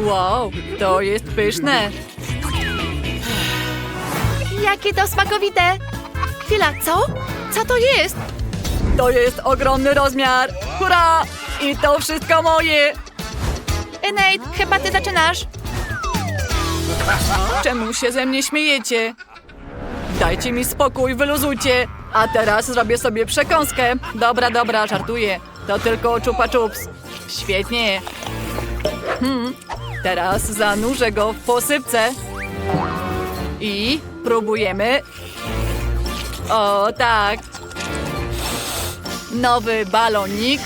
Wow, to jest pyszne. Jakie to smakowite! Chwila, co? Co to jest? To jest ogromny rozmiar. Hurra! I to wszystko moje. E, Nate, chyba ty zaczynasz. Czemu się ze mnie śmiejecie? Dajcie mi spokój, wyluzujcie. A teraz zrobię sobie przekąskę. Dobra, dobra, żartuję. To tylko czupa czups. Świetnie. Hmm. Teraz zanurzę go w posypce. I próbujemy. O, tak. Nowy balonik.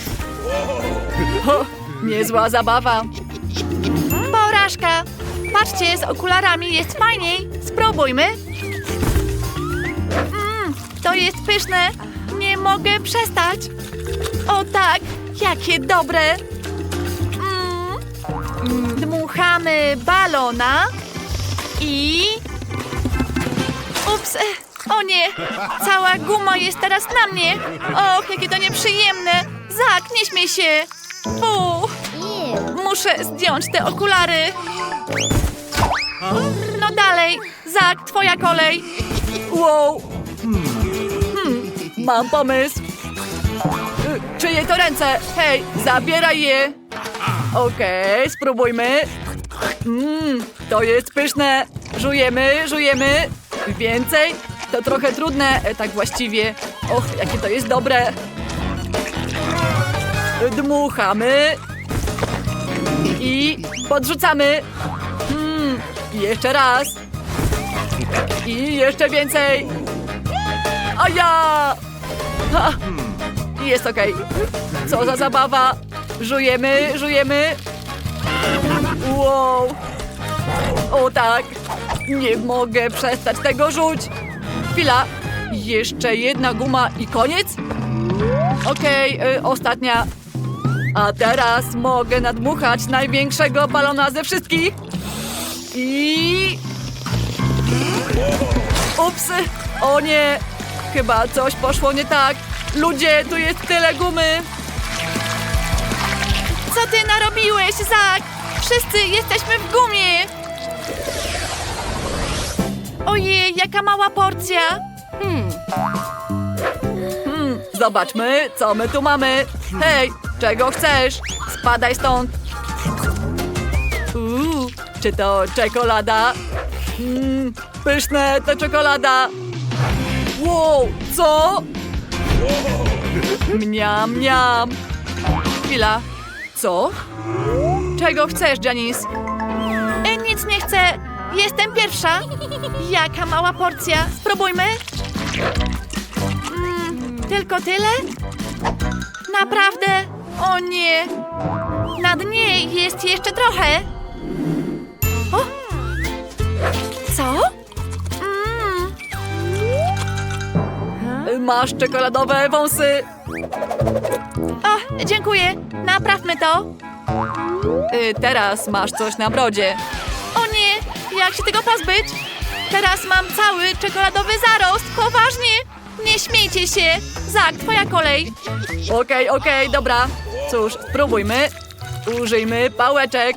O, niezła zabawa. Porażka! Patrzcie, z okularami jest fajniej. Spróbujmy. Mmm, to jest pyszne. Nie mogę przestać. O tak, jakie dobre. Mm. Dmuchamy balona i... Ups, o nie, cała guma jest teraz na mnie. Och, jakie to nieprzyjemne. Zak, nie śmiej się. Fu. Muszę zdjąć te okulary. No dalej, Zak, twoja kolej. Wow! Hmm, mam pomysł. Y, Czyje to ręce? Hej, zabieraj je! Okej, spróbujmy. Mmm, to jest pyszne. Żujemy, żujemy. Więcej? To trochę trudne, e, tak właściwie. Och, jakie to jest dobre. Dmuchamy. I podrzucamy. Mmm, jeszcze raz. I jeszcze więcej! A ja! Jest okej. Co za zabawa! Żujemy, żujemy! Wow! O tak! Nie mogę przestać tego rzuć! Chwila! Jeszcze jedna guma i koniec? Okej, y, ostatnia. A teraz mogę nadmuchać największego balona ze wszystkich. I... Ups! O nie! Chyba coś poszło nie tak. Ludzie, tu jest tyle gumy. Co ty narobiłeś, Zak? Wszyscy jesteśmy w gumie. Ojej, jaka mała porcja. Hmm, zobaczmy, co my tu mamy. Hej, czego chcesz? Spadaj stąd. Uuu, czy to czekolada? Mm, pyszne to czekolada. Wow, co? Mniam, mniam. Chwila. Co? Czego chcesz, Janice? E, nic nie chcę. Jestem pierwsza. Jaka mała porcja. Spróbujmy. Mm, tylko tyle? Naprawdę? O nie. Na dnie jest jeszcze trochę. O! Co? Mm. Masz czekoladowe wąsy. O, dziękuję. Naprawmy to. Y, teraz masz coś na brodzie. O nie, jak się tego pozbyć? Teraz mam cały czekoladowy zarost. Poważnie? Nie śmiejcie się. Zak, twoja kolej. Okej, okej, dobra. Cóż, spróbujmy. Użyjmy pałeczek.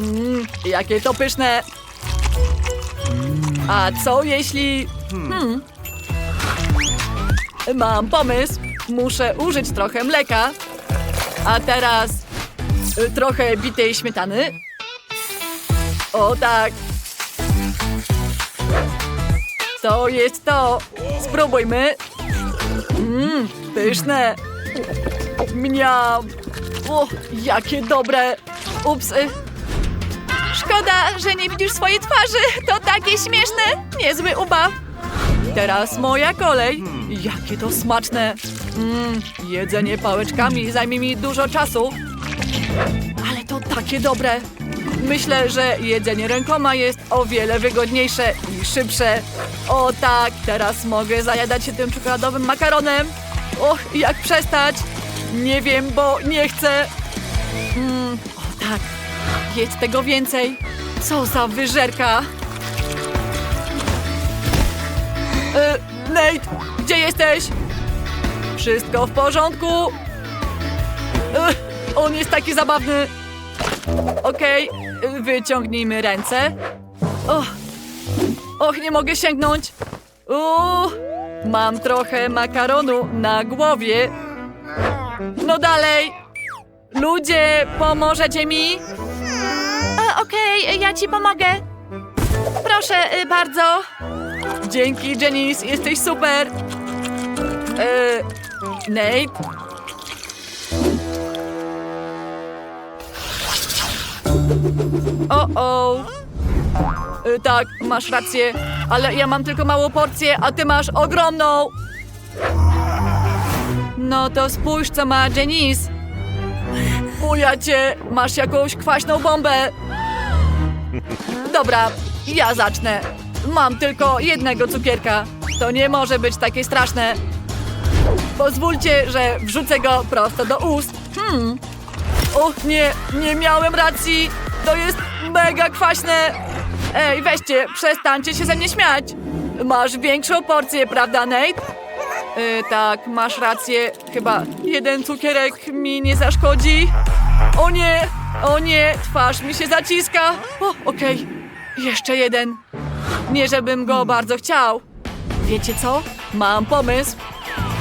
Mmm, jakie to pyszne. A co jeśli... Hmm. Mam pomysł. Muszę użyć trochę mleka. A teraz y, trochę bitej śmietany. O tak. To jest to. Spróbujmy. Mmm, pyszne. Mniam. O, jakie dobre. Ups. y, Szkoda, że nie widzisz swojej twarzy. To takie śmieszne. Niezły ubaw. Teraz moja kolej. Jakie to smaczne. Mm, jedzenie pałeczkami zajmie mi dużo czasu. Ale to takie dobre. Myślę, że jedzenie rękoma jest o wiele wygodniejsze i szybsze. O tak, teraz mogę zajadać się tym czekoladowym makaronem. Och, jak przestać? Nie wiem, bo nie chcę. Mm, o tak, jedz tego więcej. Co za wyżerka. E, Nate, gdzie jesteś? Wszystko w porządku? E, on jest taki zabawny. Okej, y, wyciągnijmy ręce. Och, och nie mogę sięgnąć. Uuu, mam trochę makaronu na głowie. No dalej. Ludzie, pomożecie mi? Okej, ja ci pomogę. Proszę y, bardzo. Dzięki, Janice, jesteś super. E, Nate? O-o. E, tak, masz rację, ale ja mam tylko małą porcję, a ty masz ogromną. No to spójrz, co ma Janice. Uja cię, masz jakąś kwaśną bombę. Dobra, ja zacznę. Mam tylko jednego cukierka. To nie może być takie straszne. Pozwólcie, że wrzucę go prosto do ust. Hmm. O nie, nie miałem racji. To jest mega kwaśne. Ej, weźcie, przestańcie się ze mnie śmiać. Masz większą porcję, prawda, Nate? Y, tak, masz rację. Chyba jeden cukierek mi nie zaszkodzi. O nie, o nie, twarz mi się zaciska. O, okej, jeszcze jeden. Nie, żebym go bardzo chciał. Wiecie co? Mam pomysł.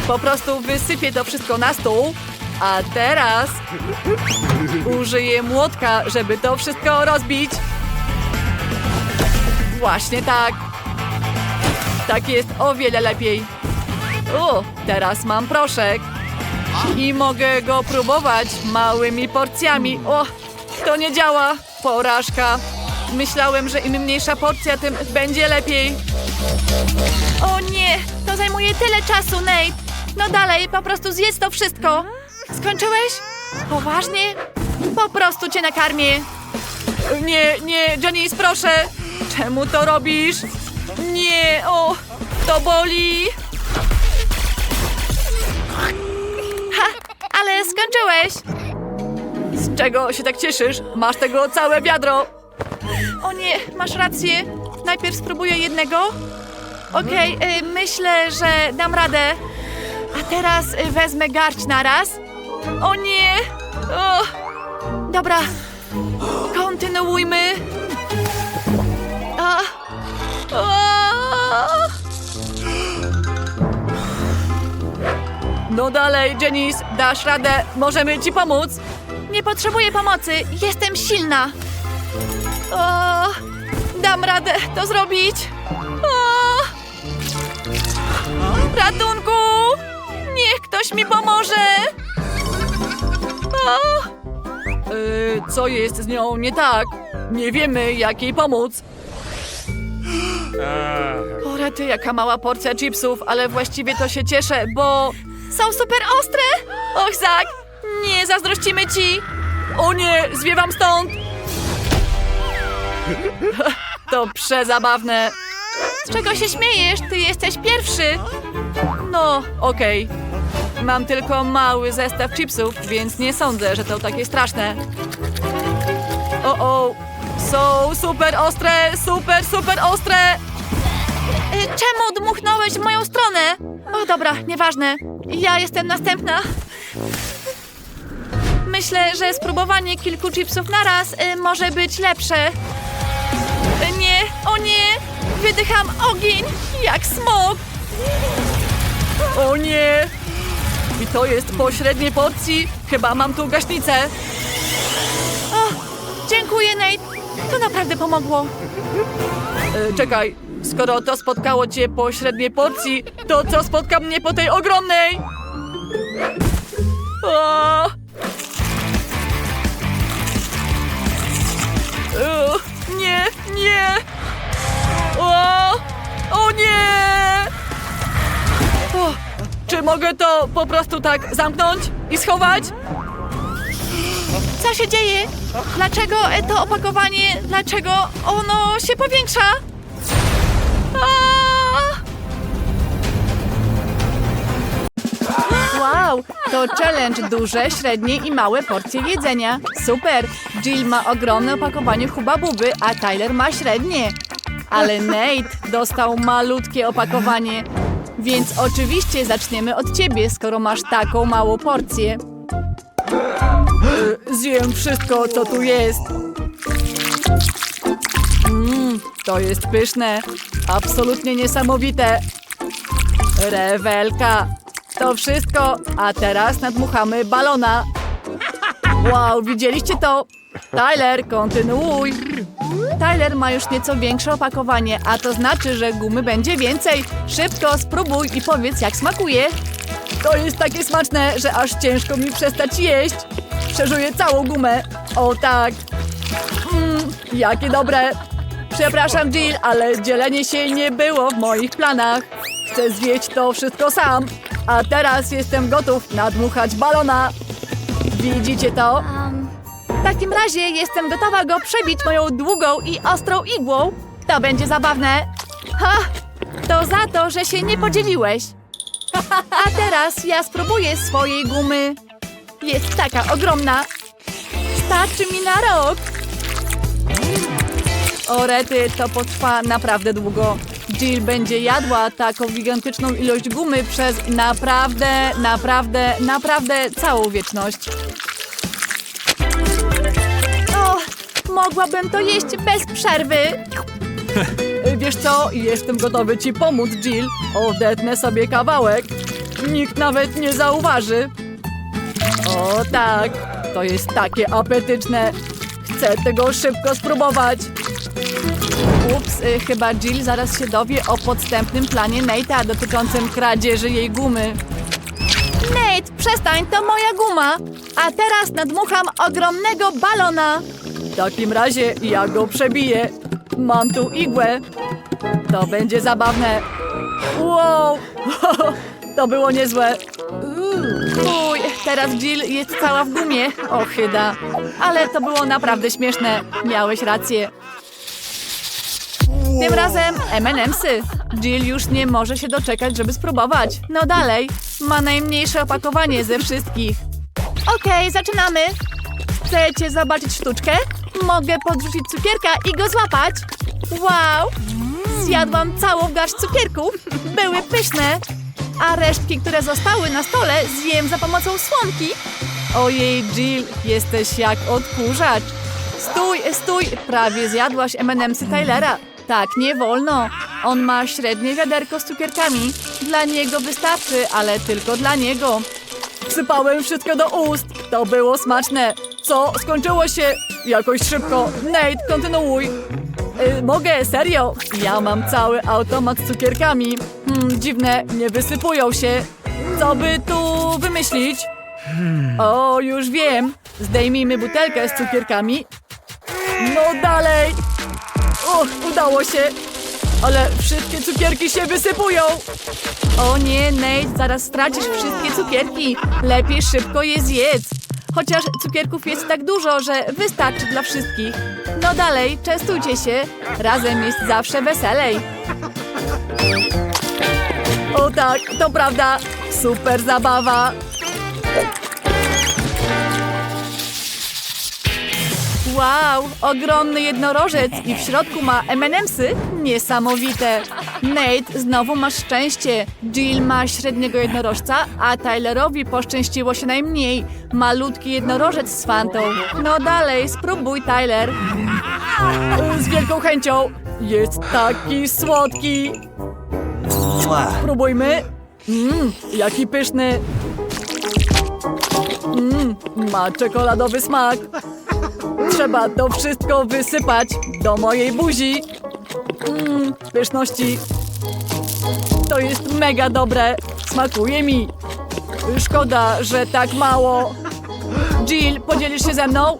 Po prostu wysypię to wszystko na stół, a teraz użyję młotka, żeby to wszystko rozbić. Właśnie tak. Tak jest o wiele lepiej. O, teraz mam proszek. I mogę go próbować małymi porcjami. O, to nie działa. Porażka. Myślałem, że im mniejsza porcja, tym będzie lepiej. O nie, to zajmuje tyle czasu, Nate. No dalej, po prostu zjedz to wszystko. Skończyłeś? Poważnie? Po prostu cię nakarmię. Nie, nie, Janice, proszę! Czemu to robisz? Nie, o, to boli! Ale skończyłeś. Z czego się tak cieszysz? Masz tego całe wiadro! O nie, masz rację. Najpierw spróbuję jednego. Okej, y, myślę, że dam radę. A teraz y, wezmę garść na raz. O nie! O! Dobra, kontynuujmy. No dalej, Janice, dasz radę, możemy ci pomóc! Nie potrzebuję pomocy, jestem silna. O! Dam radę to zrobić. O! Ratunku! Niech ktoś mi pomoże! O! Yy, co jest z nią nie tak? Nie wiemy, jak jej pomóc. O rety, jaka mała porcja chipsów, ale właściwie to się cieszę, bo... Są super ostre! Och, Zak! Nie zazdrościmy ci! O nie, zwiewam stąd! To przezabawne. Z czego się śmiejesz? Ty jesteś pierwszy! No, okej. Mam tylko mały zestaw chipsów, więc nie sądzę, że to takie straszne. O, o, są super ostre, super, super ostre! Y, Czemu dmuchnąłeś w moją stronę? O, dobra, nieważne. Ja jestem następna. Myślę, że spróbowanie kilku chipsów naraz y, może być lepsze. Y, nie, o nie! Wydycham ogień, jak smok! O nie! I to jest po średniej porcji. Chyba mam tu gaśnicę. O, dziękuję, Nate. To naprawdę pomogło. E, czekaj, skoro to spotkało cię po średniej porcji, to co spotka mnie po tej ogromnej? O! Nie, nie! O czy mogę to po prostu tak zamknąć i schować? Co się dzieje? Dlaczego to opakowanie, dlaczego ono się powiększa? A! Wow, to challenge duże, średnie i małe porcje jedzenia. Super! Jill ma ogromne opakowanie Huba Buby, a Tyler ma średnie. Ale Nate dostał malutkie opakowanie. Więc oczywiście zaczniemy od ciebie, skoro masz taką małą porcję. Zjem wszystko, co tu jest. Mmm, to jest pyszne. Absolutnie niesamowite. Rewelka. To wszystko, a teraz nadmuchamy balona. Wow, widzieliście to? Tyler, kontynuuj. Tyler ma już nieco większe opakowanie, a to znaczy, że gumy będzie więcej. Szybko spróbuj i powiedz, jak smakuje. To jest takie smaczne, że aż ciężko mi przestać jeść. Przeżuję całą gumę. O tak. Mmm, jakie dobre. Przepraszam, Jill, ale dzielenie się nie było w moich planach. Chcę zjeść to wszystko sam. A teraz jestem gotów nadmuchać balona. Widzicie to? Takim razie jestem gotowa go przebić moją długą i ostrą igłą. To będzie zabawne. Ha! To za to, że się nie podzieliłeś. A teraz ja spróbuję swojej gumy. Jest taka ogromna. Starczy mi na rok. O rety, to potrwa naprawdę długo. Jill będzie jadła taką gigantyczną ilość gumy przez naprawdę, naprawdę, naprawdę całą wieczność. Mogłabym to jeść bez przerwy. Wiesz co, jestem gotowy ci pomóc, Jill. Odetnę sobie kawałek. Nikt nawet nie zauważy. O tak, to jest takie apetyczne. Chcę tego szybko spróbować. Ups, y, chyba Jill zaraz się dowie o podstępnym planie Nate'a dotyczącym kradzieży jej gumy. Nate, przestań, to moja guma. A teraz nadmucham ogromnego balona. W takim razie ja go przebiję. Mam tu igłę. To będzie zabawne. Wow, to było niezłe. Uj, teraz Jill jest cała w gumie. Ochyda. Ale to było naprawdę śmieszne. Miałeś rację. Tym razem M&M'sy. Jill już nie może się doczekać, żeby spróbować. No dalej. Ma najmniejsze opakowanie ze wszystkich. Okej, zaczynamy. Chcecie zobaczyć sztuczkę? Mogę podrzucić cukierka i go złapać. Wow! Zjadłam całą garść cukierków. Były pyszne. A resztki, które zostały na stole, zjem za pomocą słomki. Ojej, Jill, jesteś jak odkurzacz. Stój, stój! Prawie zjadłaś M&M'sy Tylera. Tak, nie wolno. On ma średnie wiaderko z cukierkami. Dla niego wystarczy, ale tylko dla niego. Wsypałem wszystko do ust. To było smaczne. Co? Skończyło się jakoś szybko. Nate, kontynuuj. Y, mogę, serio? Ja mam cały automat z cukierkami. Hmm, dziwne, nie wysypują się. Co by tu wymyślić? O, już wiem. Zdejmijmy butelkę z cukierkami. No dalej. O, udało się. Ale wszystkie cukierki się wysypują. O nie, Nate, zaraz stracisz wszystkie cukierki. Lepiej szybko je zjedz. Chociaż cukierków jest tak dużo, że wystarczy dla wszystkich. No dalej, częstujcie się. Razem jest zawsze weselej. O tak, to prawda. Super zabawa. Wow, ogromny jednorożec i w środku ma M&M'sy? Niesamowite. Nate, znowu masz szczęście. Jill ma średniego jednorożca, a Tylerowi poszczęściło się najmniej. Malutki jednorożec z fantą. No dalej, spróbuj, Tyler. Z wielką chęcią. Jest taki słodki. Spróbujmy. Mmm, jaki pyszny. Mmm, ma czekoladowy smak. Trzeba to wszystko wysypać do mojej buzi. Mmm, pyszności. To jest mega dobre. Smakuje mi. Szkoda, że tak mało. Jill, podzielisz się ze mną?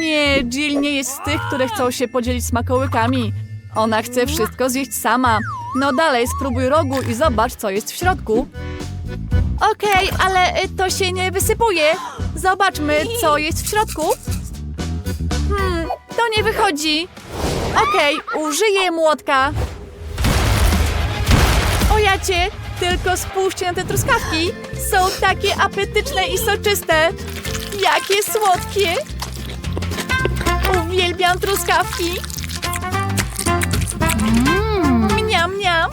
Nie, Jill nie jest z tych, które chcą się podzielić smakołykami. Ona chce wszystko zjeść sama. No dalej, spróbuj rogu i zobacz, co jest w środku. Okej, ale y, to się nie wysypuje. Zobaczmy, co jest w środku. Hmm, to nie wychodzi. Okej, użyję młotka. O jacie, tylko spójrzcie na te truskawki. Są takie apetyczne i soczyste. Jakie słodkie. Uwielbiam truskawki. Mniam, mniam.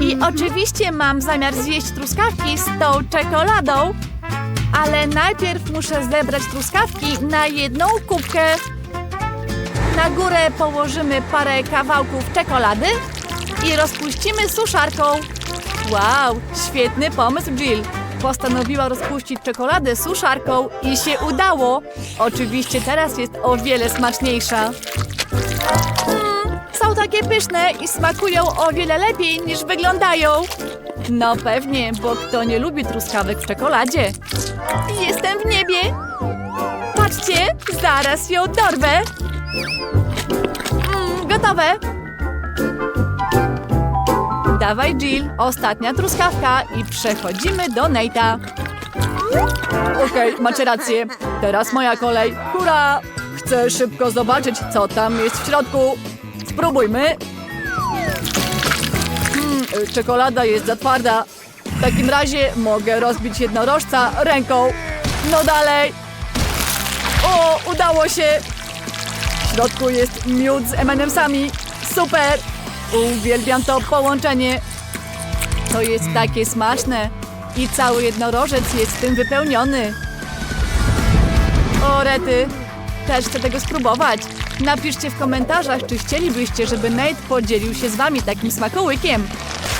I oczywiście mam zamiar zjeść truskawki z tą czekoladą. Ale najpierw muszę zebrać truskawki na jedną kubkę. Na górę położymy parę kawałków czekolady i rozpuścimy suszarką. Wow, świetny pomysł, Jill. Postanowiła rozpuścić czekoladę suszarką i się udało. Oczywiście teraz jest o wiele smaczniejsza. Takie pyszne i smakują o wiele lepiej niż wyglądają. No pewnie, bo kto nie lubi truskawek w czekoladzie? Jestem w niebie. Patrzcie, zaraz ją dorwę. Mm, gotowe. Dawaj, Jill, ostatnia truskawka i przechodzimy do Nate'a. Okej, macie rację. Teraz moja kolej. Hurra! Chcę szybko zobaczyć, co tam jest w środku. Spróbujmy. Hmm, y, czekolada jest za twarda. W takim razie mogę rozbić jednorożca ręką. No dalej. O, udało się. W środku jest miód z M&M'sami. Super! Uwielbiam to połączenie. To jest takie smaczne. I cały jednorożec jest tym wypełniony. O, rety. Też chcę tego spróbować. Napiszcie w komentarzach, czy chcielibyście, żeby Nate podzielił się z wami takim smakołykiem.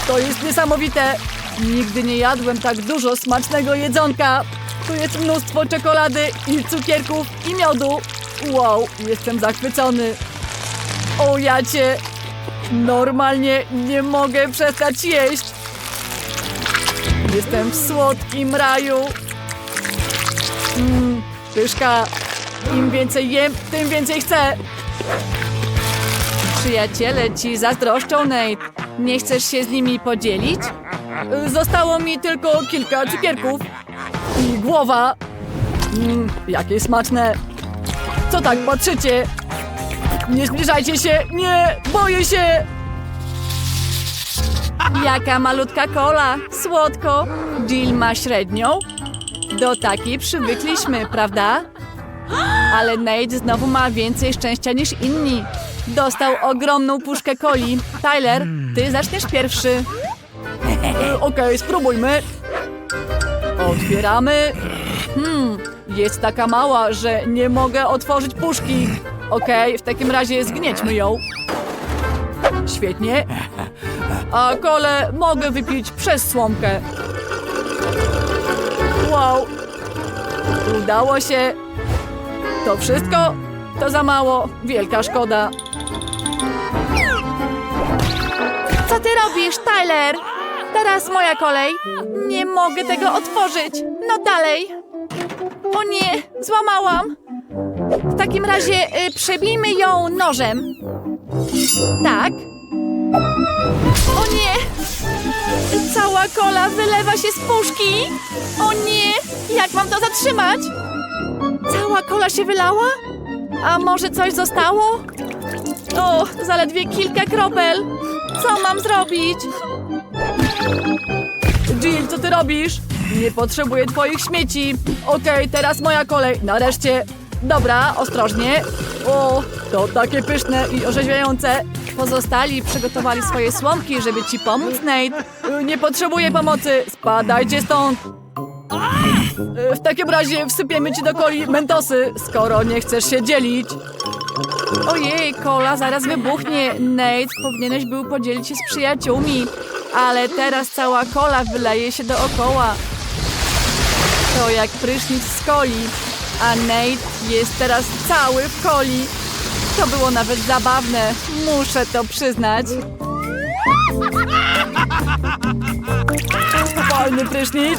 To jest niesamowite. Nigdy nie jadłem tak dużo smacznego jedzonka. Tu jest mnóstwo czekolady i cukierków i miodu. Wow, jestem zachwycony. O, jacie. Normalnie nie mogę przestać jeść. Jestem w słodkim raju. Mmm, pyszka. Im więcej jem, tym więcej chcę. Przyjaciele ci zazdroszczą, Nate. Nie chcesz się z nimi podzielić? Zostało mi tylko kilka cukierków. I głowa. Mmm, jakie smaczne. Co tak patrzycie? Nie zbliżajcie się, nie, boję się. Jaka malutka kola, słodko. Jill ma średnią. Do takiej przywykliśmy, prawda? Ale Nate znowu ma więcej szczęścia niż inni. Dostał ogromną puszkę coli. Tyler, ty zaczniesz pierwszy. Okej, spróbujmy. Otwieramy. Hmm, jest taka mała, że nie mogę otworzyć puszki. Okej, w takim razie zgniećmy ją. Świetnie. A kole mogę wypić przez słomkę. Wow. Udało się. To wszystko? To za mało. Wielka szkoda. Co ty robisz, Tyler? Teraz moja kolej. Nie mogę tego otworzyć. No dalej. O nie, złamałam. W takim razie y, przebijmy ją nożem. Tak. O nie! Cała kola wylewa się z puszki. O nie! Jak mam to zatrzymać? Cała kola się wylała? A może coś zostało? O, zaledwie kilka kropel. Co mam zrobić? Jill, co ty robisz? Nie potrzebuję twoich śmieci. Okej, teraz moja kolej. Nareszcie. Dobra, ostrożnie. O, to takie pyszne i orzeźwiające. Pozostali przygotowali swoje słomki, żeby ci pomóc, Nate. Nie potrzebuję pomocy. Spadajcie stąd. W takim razie wsypiemy ci do coli mentosy, skoro nie chcesz się dzielić. Ojej, kola zaraz wybuchnie. Nate, powinieneś był podzielić się z przyjaciółmi. Ale teraz cała kola wyleje się dookoła. To jak prysznic z coli. A Nate jest teraz cały w coli. To było nawet zabawne. Muszę to przyznać. Fajny prysznic.